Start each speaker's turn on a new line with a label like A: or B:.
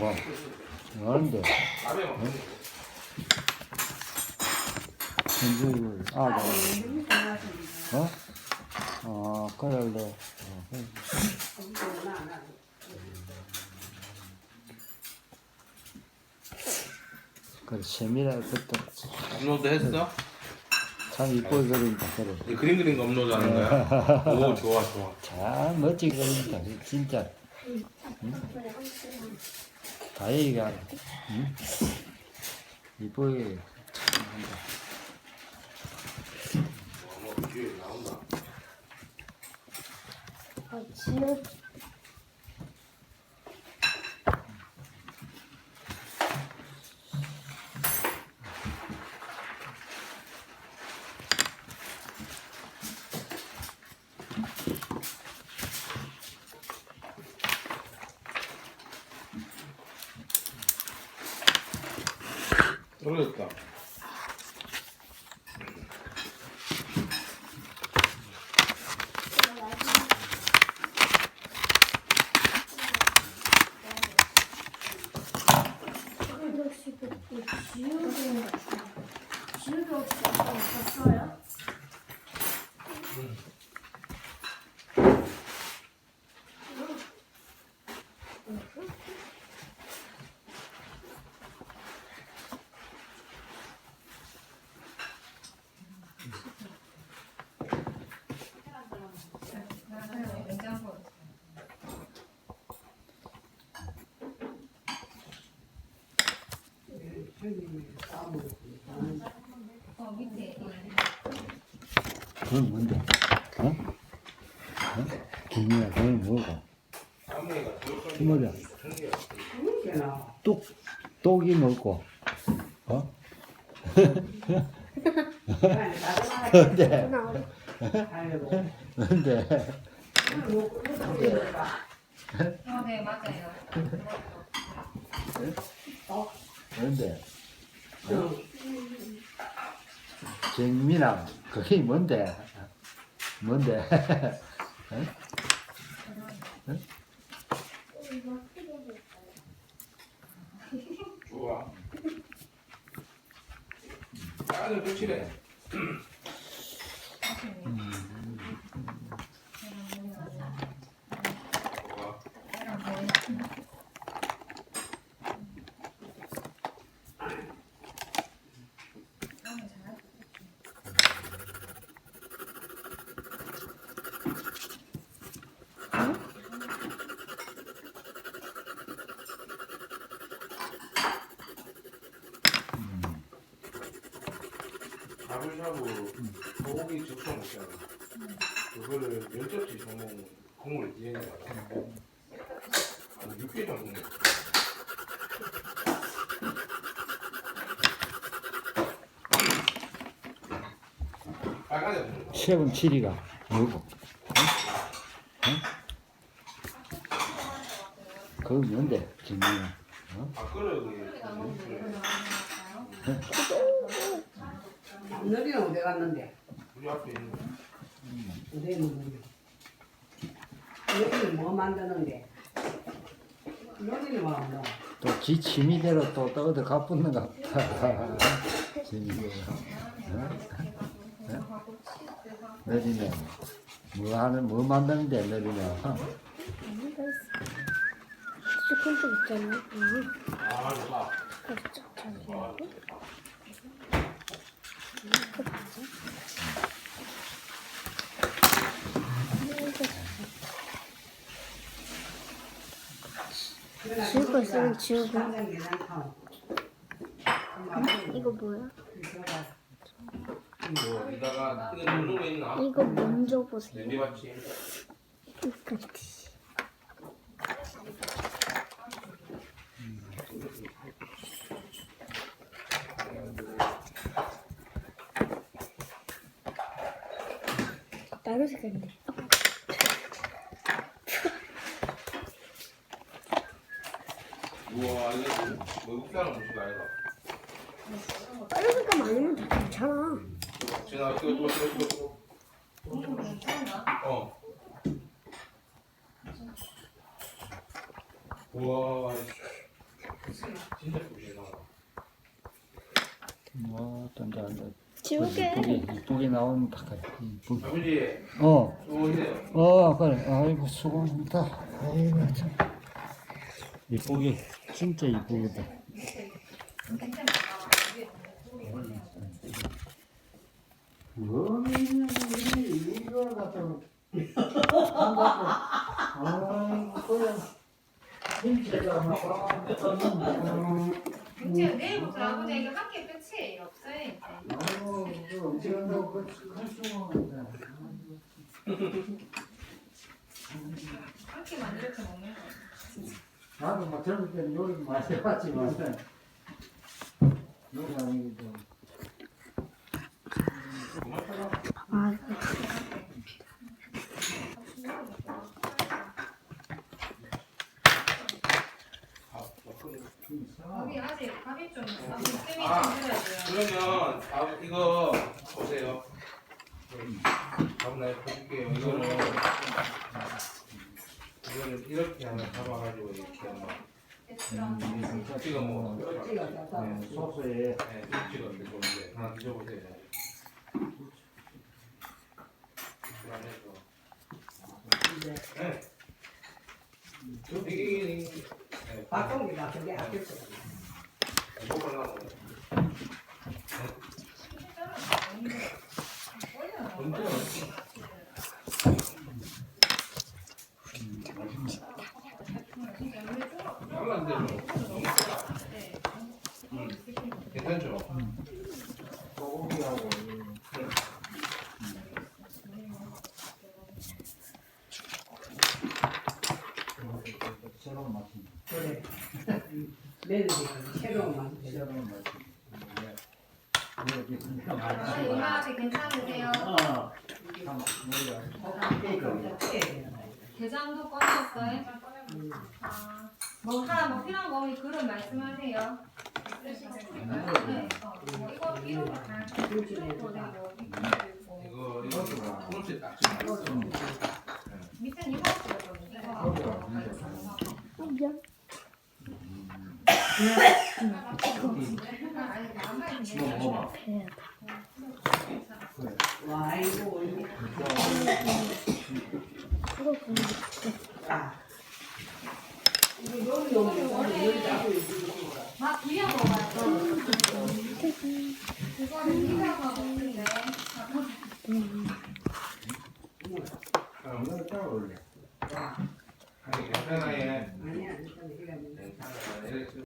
A: 와, 뭐하는데? 현주를 아가 어? 어, 그럴래. 어, 그래. 그래, 세미라 그것도
B: 업로드 했어?
A: 참 이쁘게 그린다, 그래.
B: 이 그림 그린 거 업로드 하는 거야? 오 좋아 좋아
A: 참 멋지게 그린다, 진짜. 응? 다행이가, 응? 이쁘게 참 한다.
B: 뭐 뒤에 나온다
C: 아, 지금
B: 떨어졌다
C: 혹시
A: 그건 뭔데? 어? 어? 김이야, 그건 뭐고? 그 뭐야? 뚝, 똑이 뭐고? 어? 근데, 근데,
D: 어, 네, 맞아요.
A: 근데, 어? 정민아, 그게 뭔데? 뭔데? 어?
B: 좋아 아주 좋아 샤브샤브 소고기 즉석 먹잖아 그거를 면접지 전공 국물 이행해가지고 한 6개 정도 먹었어 빨간색 먹는 거
A: 세븐 칠이가 뭐고? 응? 그거 뭔데, 정민아? 어?
B: 밥그릇이
E: 너리는 어디 갔는데?
B: 우리 앞에 있는 거
E: 어디 있는데? 너리는 뭐 만드는데? 너리는 뭐 하노?
A: 또지 취미대로 또, 또 어디 가붙는가 보다. 취미대로. 어? 어? 너리네. 뭐 하는, 뭐 만드는데,
C: 있잖아. 응.
B: 아 좋아
C: 그렇죠. 저기. 지우고 있으면 지우고.
E: 계산하고.
C: 이거 뭐야?
B: 이거 이따가 이거 누르는 거 있나?
C: 이거 먼저 보세요.
B: 냄비 받침.
C: 나로 색깔인데.
B: 우와 이거 외국 사람 음식 아니다.
C: 빨리 색깔 많으면 다 괜찮아.
B: 진아 뜨거 뜨거 뜨거 뜨거 어. 우와 진짜 예쁘다.
A: 와, 딴다
C: 지우개.
A: 이쁘게 나오면 바깥. 이쁘게.
B: 아버지.
A: 어. 어, 그래. 아이고 수고했다. 아이고 참. 이쁘게, 진짜 이쁘다. 뭐는 이걸 갖다가 한다고. 아이고, 그냥. 진짜가 막.
D: 이제 내일부터 아버지 이거 학기 끝이에요. 없어요 이제.
A: 아이고, 그 수고합니다.
D: 학기만 이렇게 먹는 거.
A: 나도 뭐 젊을 때는 요리 많이 해봤지만 요리 아니고
D: 아직 밥이 좀 아버지 쌤이
B: 아.
D: 좀 드려야 돼요.
B: 그러면 아 이거 보세요 다음 날 볼게요 이거는 이거는 이렇게 하나 잡아가지고 이렇게 한번 찍어 먹어 네,
A: 소스에
B: 네, 찍어 드리고 이제 하나 드셔보세요. 네. 이게 이게 이게. 네.
E: 바통이다. 그게 아꼈어.
B: 먹고 나서 괜찮죠?
A: 소고기하고 새로운 맛이
E: 그래. 내일 새로운 맛.
A: 새로운 맛이 이렇게 진짜 많이
D: 이마지 괜찮으세요?
A: 어 참, 우리가 케이크
D: 대장도 꺼내셨어요? 아, 뭐 하나 뭐 필요한 거 우리 그릇 말씀하세요. 네, 어, 뭐 이거 이런 거다 필요고
B: 이거 이거 홈스 딱.
D: 밑에 이거. 이거.
B: 이거 먹어봐.
E: 와 이거 이거
C: 이거 보면
E: 아. 이거 요리 요리 요리 자고 이거.
D: 막 비벼 먹어요. 그거는 비벼서 먹는데.